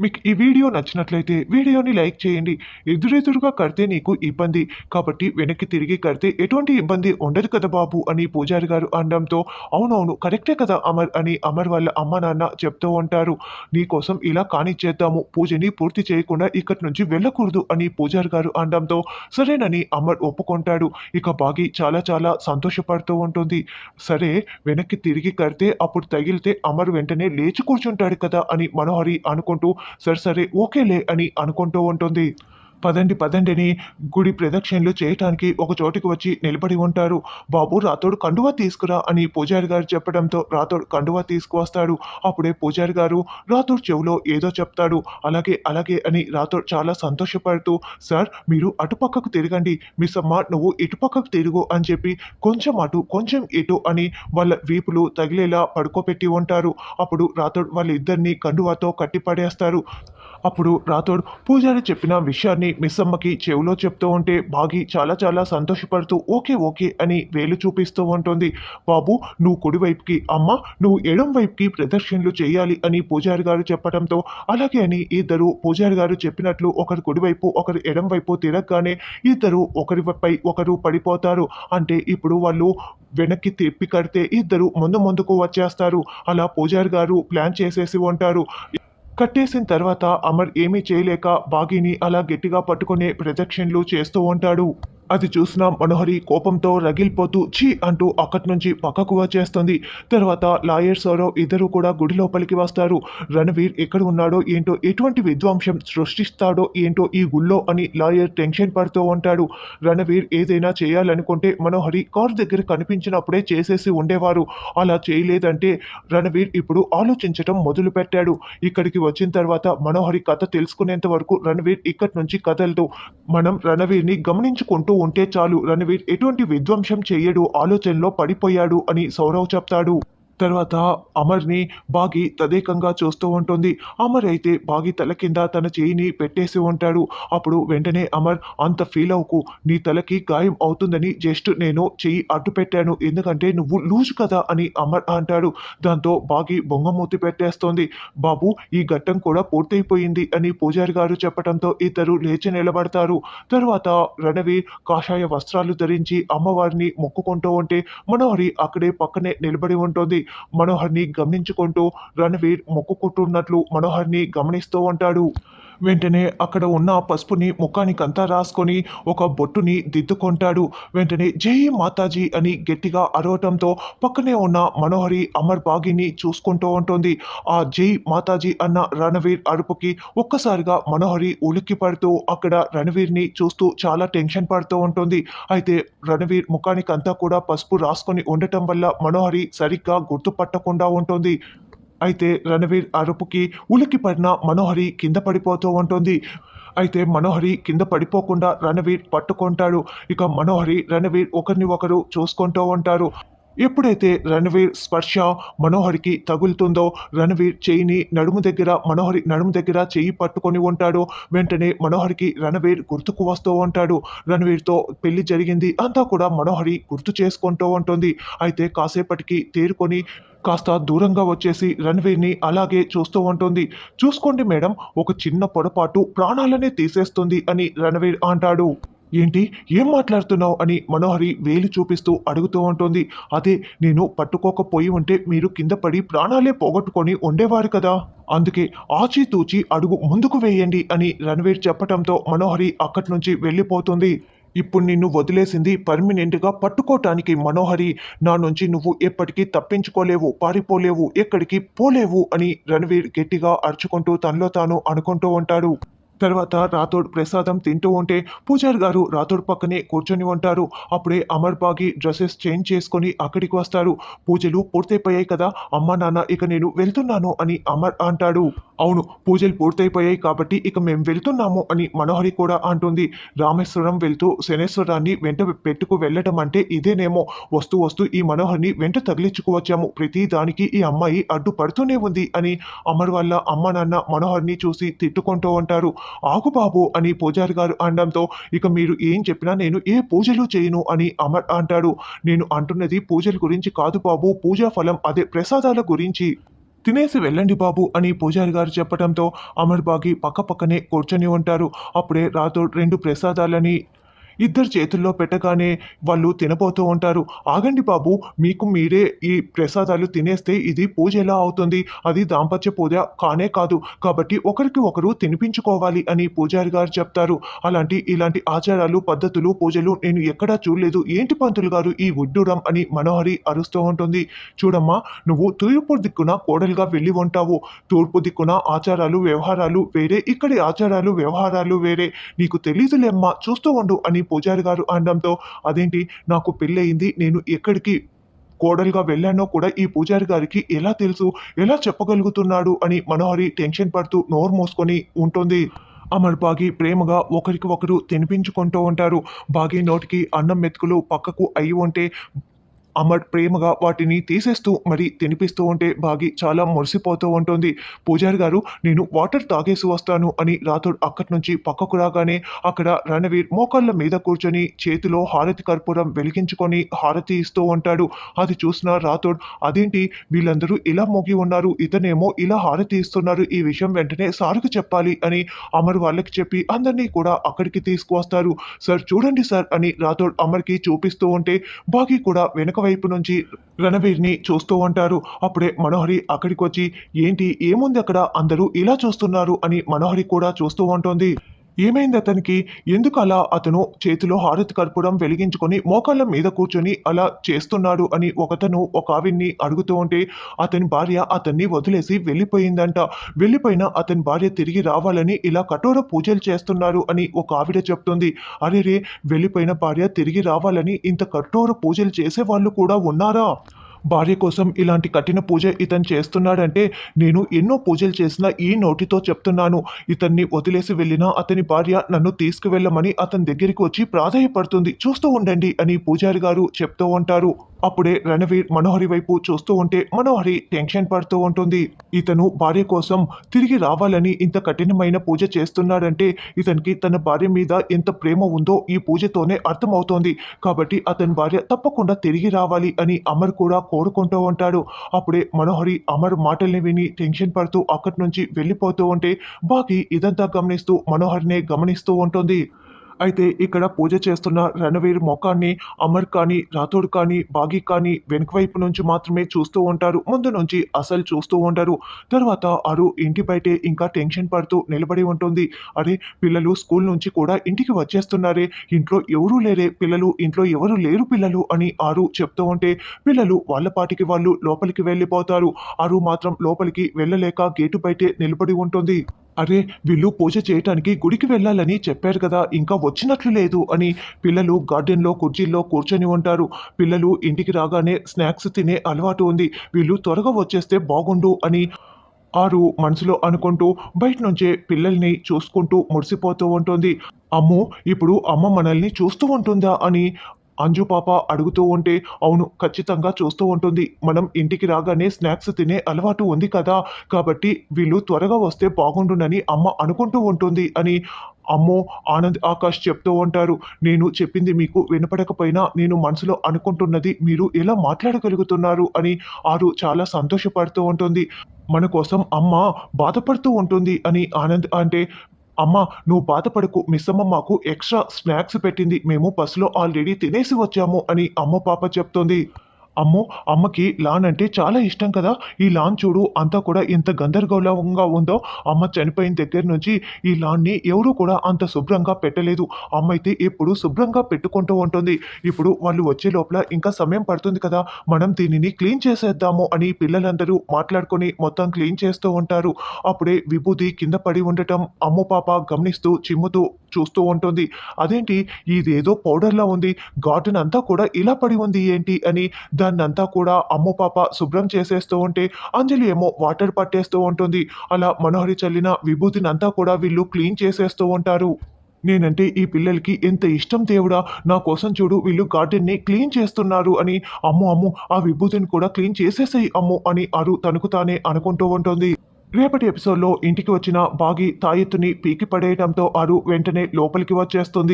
మీకు ఈ వీడియో నచ్చినట్లయితే వీడియోని లైక్ చేయండి. ఎదురెదురుగా కడితే నీకు ఇబ్బంది. కాబట్టి వెనక్కి తిరిగి కడితే ఎటువంటి ఇబ్బంది ఉండదు కదా బాబు అని పూజారి గారు అనడంతో అవునవును కరెక్టే కదా అమర్ అని అమర్ వాళ్ళ అమ్మ నాన్న చెప్తూ ఉంటారు. నీకోసం ఇలా కానిచ్చేద్దాము పూజని పూర్తి చేయకుండా ఇక్కడి నుంచి వెళ్ళకూడదు అని పూజారి గారు అనడంతో సరేనని అమర్ ఒప్పుకుంటాడు. ఇక బాగి చాలా చాలా సంతోషపడుతూ ఉంటుంది. సరే వెనక్కి తిరిగి కడితే అప్పుడు తగిలితే అమర్ వెంటనే లేచి కూర్చుంటాడు కదా అని మనోహరి అనుకుంటూ సరే సరే ఓకేలే అని అనుకుంటూ ఉంటుంది. పదండి పదండి అని గుడి ప్రదక్షిణలు చేయటానికి ఒక చోటికి వచ్చి నిలబడి ఉంటారు. బాబు రాతోడు కండువా తీసుకురా అని పూజారి గారు చెప్పడంతో రాతోడు కండువా తీసుకువస్తాడు. అప్పుడే పూజారి గారు రాతోడు చెవిలో ఏదో చెప్తాడు. అలాగే అలాగే అని రాతోడు చాలా సంతోషపడుతూ సార్ మీరు అటుపక్కకు తిరగండి. మిస్ అమ్మ నువ్వు ఇటుపక్కకు తిరుగు అని చెప్పి కొంచెం అటు కొంచెం ఇటు అని వాళ్ళ వీపులు తగిలేలా పడుకోబెట్టి ఉంటారు. అప్పుడు రాతోడు వాళ్ళిద్దరిని కండువాతో కట్టి పడేస్తారు అప్పుడు రాతోడు పూజారి చెప్పిన విషయాన్ని మిస్ అమ్మకి చెవిలో చెప్తూ ఉంటే బాగి చాలా చాలా సంతోషపడుతూ ఓకే ఓకే అని వేలు చూపిస్తూ ఉంటుంది. బాబు నువ్వు కుడివైపుకి అమ్మ నువ్వు ఎడం వైపుకి ప్రదర్శనలు చేయాలి అని పూజారి గారు చెప్పడంతో అలాగే అని ఇద్దరు పూజారి గారు చెప్పినట్లు ఒకరు కుడివైపు ఒకరు ఎడం వైపు తిరగగానే ఇద్దరు ఒకరిపై ఒకరు పడిపోతారు. అంటే ఇప్పుడు వాళ్ళు వెనక్కి తిప్పి కడితే ఇద్దరు ముందు ముందుకు వచ్చేస్తారు. అలా పూజారి గారు ప్లాన్ చేసేసి ఉంటారు. కట్టేసిన తర్వాత అమర్ ఏమీ చేయలేక బాగీని అలా గట్టిగా పట్టుకునే ప్రొజెక్షన్లు చేస్తూ ఉంటాడు. అది చూసిన మనోహరి కోపంతో రగిలిపోతూ ఛీ అంటూ అక్కడి నుంచి పక్కకు వచ్చేస్తుంది. తర్వాత లాయర్ సౌరవ్ ఇద్దరు కూడా గుడి లోపలికి వస్తారు. రణవీర్ ఎక్కడ ఉన్నాడో ఏంటో ఎటువంటి విధ్వంసం సృష్టిస్తాడో ఏంటో ఈ గుళ్ళో అని లాయర్ టెన్షన్ పడుతూ ఉంటాడు. రణవీర్ ఏదైనా చేయాలనుకుంటే మనోహరి కార్ దగ్గర కనిపించినప్పుడే చేసేసి ఉండేవారు. అలా చేయలేదంటే రణవీర్ ఇప్పుడు ఆలోచించటం మొదలు పెట్టాడు ఇక్కడికి వచ్చిన తర్వాత మనోహరి కథ తెలుసుకునేంత వరకు రణవీర్ ఇక్కడి నుంచి కదలదు మనం రణవీర్ని గమనించుకుంటూ ఉంటే చాలు రణవీర్ ఎటువంటి విధ్వంసం చేయడు ఆలోచనలో పడిపోయాడు అని సౌరవ్ చెప్తాడు. తర్వాత అమర్ని బాగి తదేకంగా చూస్తూ ఉంటుంది. అమర్ అయితే బాగి తల కింద తన చేయిని పెట్టేసి ఉంటాడు. అప్పుడు వెంటనే అమర్ అంత ఫీల్ అవుకు నీ తలకి గాయం అవుతుందని జస్ట్ నేను చెయ్యి అడ్డు పెట్టాను. ఎందుకంటే నువ్వు లూజు కదా అని అమర్ అంటాడు. దాంతో బాగి బొంగమూతి పెట్టేస్తోంది. బాబు ఈ ఘట్టం కూడా పూర్తయిపోయింది అని పూజారి గారు చెప్పడంతో ఇద్దరు లేచి నిలబడతారు. తర్వాత రణవీర్ కాషాయ వస్త్రాలు ధరించి అమ్మవారిని మొక్కుకుంటూ ఉంటే మనోహరి అక్కడే పక్కనే నిలబడి ఉంటుంది. మనోహర్ని గమనించుకుంటూ రణవీర్ మొక్కుకుంటున్నట్లు మనోహర్ని గమనిస్తూ ఉంటాడు. వెంటనే అక్కడ ఉన్న పసుపుని ముఖానికంతా రాసుకొని ఒక బొట్టుని దిద్దుకుంటాడు. వెంటనే జై మాతాజీ అని గట్టిగా అరవటంతో పక్కనే ఉన్న మనోహరి అమర్ బాగిని చూసుకుంటూ ఉంటుంది. ఆ జై మాతాజీ అన్న రణవీర్ అరుపుకి ఒక్కసారిగా మనోహరి ఉలిక్కి పడుతూ అక్కడ రణవీర్ని చూస్తూ చాలా టెన్షన్ పడుతూ ఉంటుంది. అయితే రణవీర్ ముఖానికంతా కూడా పసుపు రాసుకొని ఉండటం వల్ల మనోహరి సరిగ్గా గుర్తుపట్టకుండా ఉంటుంది. అయితే రణవీర్ అరుపుకి ఉలికి పడిన మనోహరి కింద పడిపోతూ ఉంటుంది. అయితే మనోహరి కింద పడిపోకుండా రణవీర్ పట్టుకుంటాడు. ఇక మనోహరి రణవీర్ ఒకరిని ఒకరు చూసుకుంటూ ఉంటారు. ఎప్పుడైతే రణవీర్ స్పర్శ మనోహరికి తగులుతుందో రణవీర్ చేయిని నడుము దగ్గర మనోహరి నడుము దగ్గర చెయ్యి పట్టుకొని ఉంటాడు. వెంటనే మనోహరికి రణవీర్ గుర్తుకు వస్తూ ఉంటాడు. రణవీర్తో పెళ్ళి జరిగింది అంతా కూడా మనోహరి గుర్తు చేసుకుంటూ ఉంటుంది. అయితే కాసేపటికి తేరుకొని కాస్త దూరంగా వచ్చేసి రణవీర్ని అలాగే చూస్తూ ఉంటుంది. చూసుకోండి మేడం ఒక చిన్న పొరపాటు ప్రాణాలనే తీసేస్తుంది అని రణవీర్ అంటాడు. ఏంటి? ఏం మాట్లాడుతున్నావు? అని మనోహరి వేలు చూపిస్తూ అడుగుతూ ఉంటుంది. అదే నేను పట్టుకోకపోయి ఉంటే మీరు కింద పడి ప్రాణాలే పోగొట్టుకొని ఉండేవారు కదా. అందుకే ఆచితూచి అడుగు ముందుకు వేయండి అని రణవీర్ చెప్పటంతో మనోహరి అక్కడి నుంచి వెళ్ళిపోతుంది. ఇప్పుడు నిన్ను వదిలేసింది పర్మినెంట్గా పట్టుకోటానికి మనోహరి. నా నుంచి నువ్వు ఎప్పటికీ తప్పించుకోలేవు పారిపోలేవు ఎక్కడికి పోలేవు అని రణవీర్ గట్టిగా అరుచుకుంటూ తనలో తాను అనుకుంటూ ఉంటాడు. తర్వాత రాథోడ్ ప్రసాదం తింటూ ఉంటే పూజారి గారు రాథోడ్ పక్కనే కూర్చొని ఉంటారు. అప్పుడే అమర్ బాగి డ్రెస్సెస్ చేంజ్ చేసుకొని అక్కడికి వస్తారు. పూజలు పూర్తయిపోయాయి కదా అమ్మా నాన్న ఇక నేను వెళ్తున్నాను అని అమర్ అంటాడు. అవును పూజలు పూర్తయిపోయాయి కాబట్టి ఇక మేము వెళ్తున్నాము అని మనోహరి కూడా అంటుంది. రామేశ్వరం వెళ్తూ శనేశ్వరాన్ని వెంట పెట్టుకు వెళ్ళటం అంటే ఇదేనేమో. వస్తూ వస్తూ ఈ మనోహర్ని వెంట తగిలించుకువచ్చాము. ప్రతి దానికి ఈ అమ్మాయి అడ్డుపడుతూనే ఉంది అని అమర్ వల్ల అమ్మ నాన్న మనోహర్ని చూసి తిట్టుకుంటూ ఉంటారు. ఆగు బాబు అని పూజారి గారు అనడంతో ఇక మీరు ఏం చెప్పినా నేను ఏ పూజలు చేయను అని అమర్ అంటాడు. నేను అంటున్నది పూజల గురించి కాదు బాబు పూజా ఫలం అదే ప్రసాదాల గురించి. తినేసి వెళ్ళండి బాబు అని పూజారి గారు చెప్పడంతో అమర్ బాగి పక్క పక్కనే కూర్చొని ఉంటారు. అప్పుడే రాతో రెండు ప్రసాదాలని ఇద్దరు చేతుల్లో పెట్టగానే వాళ్ళు తినబోతూ ఉంటారు. ఆగండి బాబు మీకు మీరే ఈ ప్రసాదాలు తినేస్తే ఇది పూజ ఎలా అవుతుంది? అది దాంపత్య పూజ కానే కాదు. కాబట్టి ఒకరికి ఒకరు తినిపించుకోవాలి అని పూజారి గారు చెప్తారు. అలాంటి ఇలాంటి ఆచారాలు పద్ధతులు పూజలు నేను ఎక్కడా చూడలేదు. ఏంటి పంతులు గారు ఈ ఉడ్డూరం అని మనోహరి అరుస్తూ ఉంటుంది. చూడమ్మా నువ్వు తూర్పు దిక్కున కోడలుగా వెళ్ళి ఉంటావు. తూర్పు దిక్కున ఆచారాలు వ్యవహారాలు వేరే ఇక్కడి ఆచారాలు వ్యవహారాలు వేరే. నీకు తెలీదులేమ్మా చూస్తూ ఉండు అని పూజారి గారు అనడంతో అదేంటి నాకు పెళ్ళయింది నేను ఎక్కడికి కోడలుగా వెళ్ళానో కూడా ఈ పూజారి గారికి ఎలా తెలుసు? ఎలా చెప్పగలుగుతున్నాడు? అని మనోహరి టెన్షన్ పడుతూ నోరు మోసుకొని ఉంటుంది. అమర్ బాగి ప్రేమగా ఒకరికి ఒకరు తినిపించుకుంటూ ఉంటారు. బాగి నోటికి అన్నం మెతుకులు పక్కకు అయి ఉంటే అమర్ ప్రేమగా వాటిని తీసేస్తూ మరి తినిపిస్తూ ఉంటే బాగి చాలా మురిసిపోతూ ఉంటుంది. పూజారి గారు నేను వాటర్ తాగేసి వస్తాను అని రాథోడ్ అక్కడి నుంచి పక్కకు రాగానే అక్కడ రణవీర్ మోకాళ్ళ మీద కూర్చొని చేతిలో హారతి కర్పూరం వెలిగించుకొని హారతి ఇస్తూ ఉంటాడు. అది చూసిన రాథోడ్ అదేంటి? వీళ్ళందరూ ఇలా మోగి ఉన్నారు. ఇతనేమో ఇలా హారతి ఇస్తున్నారు. ఈ విషయం వెంటనే సార్కు చెప్పాలి అని అమర్ వాళ్ళకి చెప్పి అందరినీ కూడా అక్కడికి తీసుకువస్తారు. సార్ చూడండి సార్ అని రాథోడ్ అమర్కి చూపిస్తూ ఉంటే బాగి కూడా వెనక వైపు నుంచి రణవీర్ని చూస్తూ ఉంటారు. అప్పుడే మనోహరి అక్కడికి వచ్చి ఏంటి ఏముంది అక్కడ? అందరూ ఇలా చూస్తున్నారు అని మనోహరి కూడా చూస్తూ ఉంటుంది. ఏమైంది అతనికి? ఎందుకు అలా అతను చేతిలో హారతి కర్పూరం వెలిగించుకొని మోకాళ్ళ మీద కూర్చొని అలా చేస్తున్నాడు అని ఒకతను ఒక ఆవిడ్ని అడుగుతూ ఉంటే అతని భార్య అతన్ని వదిలేసి వెళ్ళిపోయిందంట. వెళ్ళిపోయిన అతని భార్య తిరిగి రావాలని ఇలా కఠోర పూజలు చేస్తున్నారు అని ఒక ఆవిడ చెప్తుంది. అరే రే వెళ్ళిపోయిన భార్య తిరిగి రావాలని ఇంత కఠోర పూజలు చేసే వాళ్ళు కూడా ఉన్నారా? భార్య కోసం ఇలాంటి కఠిన పూజ ఇతను చేస్తున్నాడంటే నేను ఎన్నో పూజలు చేసిన ఈ నోటితో చెప్తున్నాను. ఇతన్ని వదిలేసి వెళ్ళిన అతని భార్య నన్ను తీసుకువెళ్ళమని అతని దగ్గరికి వచ్చి ప్రాధాయపడుతుంది. చూస్తూ ఉండండి అని పూజారి గారు చెప్తూ ఉంటారు. అప్పుడే రణవీర్ మనోహరి వైపు చూస్తూ ఉంటే మనోహరి టెన్షన్ పడుతూ ఉంటుంది. ఇతను భార్య కోసం తిరిగి రావాలని ఇంత కఠినమైన పూజ చేస్తున్నాడంటే ఇతనికి తన భార్య మీద ఎంత ప్రేమ ఉందో ఈ పూజతోనే అర్థమవుతోంది. కాబట్టి అతని భార్య తప్పకుండా తిరిగి రావాలి అని అమర్ కూడా కోరుకుంటూ ఉంటాడు. అప్పుడే మనోహరి అమర్ మాటల్ని విని టెన్షన్ పడుతూ అక్కడి నుంచి వెళ్ళిపోతూ ఉంటే బాకీ ఇదంతా గమనిస్తూ మనోహరినే గమనిస్తూ ఉంటుంది. అయితే ఇక్కడ పూజ చేస్తున్న రణవీర్ మొఖాన్ని అమర్ కానీ రాథోడ్ కానీ బాగి కానీ వెనుక వైపు నుంచి మాత్రమే చూస్తూ ఉంటారు. ముందు నుంచి అసలు చూస్తూ ఉంటారు తర్వాత అరు ఇంటి బయటే ఇంకా టెన్షన్ పడుతూ నిలబడి ఉంటుంది. అరే పిల్లలు స్కూల్ నుంచి కూడా ఇంటికి వచ్చేస్తున్నారే. ఇంట్లో ఎవరూ లేరే. పిల్లలు ఇంట్లో ఎవరు లేరు పిల్లలు అని ఆరు చెప్తూ ఉంటే పిల్లలు వాళ్ళ పాటికి వాళ్ళు లోపలికి వెళ్ళిపోతారు. ఆరు మాత్రం లోపలికి వెళ్ళలేక గేటు బయటే నిలబడి ఉంటుంది. అరే వీళ్ళు పూజ చేయటానికి గుడికి వెళ్ళాలని చెప్పారు కదా ఇంకా వచ్చినట్లు లేదు అని పిల్లలు గార్డెన్లో కుర్చీల్లో కూర్చొని ఉంటారు. పిల్లలు ఇంటికి రాగానే స్నాక్స్ తినే అలవాటు ఉంది. వీళ్ళు త్వరగా వచ్చేస్తే బాగుండు అని ఆరు మనసులో అనుకుంటూ బయట నుంచే పిల్లల్ని చూసుకుంటూ మురిసిపోతూ ఉంటుంది. అమ్మో ఇప్పుడు అమ్మ మనల్ని చూస్తూ ఉంటుందా అని అంజు పాప అడుగుతూ ఉంటే అవును ఖచ్చితంగా చూస్తూ ఉంటుంది. మనం ఇంటికి రాగానే స్నాక్స్ తినే అలవాటు ఉంది కదా. కాబట్టి వీళ్ళు త్వరగా వస్తే బాగుండునని అమ్మ అనుకుంటూ ఉంటుంది అని అమ్మో ఆనంద్ ఆకాష్ చెప్తూ ఉంటారు. నేను చెప్పింది మీకు వినపడకపోయినా నేను మనసులో అనుకుంటున్నది మీరు ఎలా మాట్లాడగలుగుతున్నారు అని ఆరు చాలా సంతోషపడుతూ ఉంటుంది. మన కోసం అమ్మ బాధపడుతూ ఉంటుంది అని ఆనంద్ అంటే అమ్మా నువ్వు బాధపడకు. మిస్ మాకు ఎక్స్ట్రా స్నాక్స్ పెట్టింది. మేము బస్సులో ఆల్రెడీ తినేసి వచ్చాము అని అమ్మ పాప చెప్తోంది. అమ్మో అమ్మకి లాన్ అంటే చాలా ఇష్టం కదా. ఈ లాన్ చూడు అంతా కూడా ఎంత గందరగోళంగా ఉందో. అమ్మ చనిపోయిన దగ్గర నుంచి ఈ లాన్ని ఎవరూ కూడా అంత శుభ్రంగా పెట్టలేదు. అమ్మ అయితే ఎప్పుడు శుభ్రంగా పెట్టుకుంటూ ఉంటుంది. ఇప్పుడు వాళ్ళు వచ్చే లోపల ఇంకా సమయం పడుతుంది కదా. మనం దీనిని క్లీన్ చేసేద్దాము అని పిల్లలందరూ మాట్లాడుకొని మొత్తం క్లీన్ చేస్తూ ఉంటారు. అప్పుడే విభూతి కింద పడి ఉండటం అమ్మ పాప గమనిస్తూ చిమ్ముతూ చూస్తూ ఉంటుంది. అదేంటి? ఇదేదో పౌడర్లా ఉంది. గార్డెన్ అంతా కూడా ఇలా పడి ఉంది ఏంటి అని దాన్నంతా కూడా అమ్మ పాప శుభ్రం చేసేస్తూ ఉంటే అంజలి ఏమో వాటర్ పట్టేస్తూ ఉంటుంది. అలా మనోహరి చల్లిన విభూతిని అంతా కూడా వీళ్ళు క్లీన్ చేసేస్తూ ఉంటారు. నేనంటే ఈ పిల్లలకి ఎంత ఇష్టం దేవుడా? నా కోసం చూడు వీళ్ళు గార్డెన్ని క్లీన్ చేస్తున్నారు అని అమ్ము అమ్ము ఆ విభూతిని కూడా క్లీన్ చేసేసేయి అమ్ము అని అరు తనకు తానే అనుకుంటూ ఉంటుంది. రేపటి ఎపిసోడ్లో ఇంటికి వచ్చిన బాగి తాయెత్తుని పీకి పడేయడంతో అరు వెంటనే లోపలికి వచ్చేస్తుంది.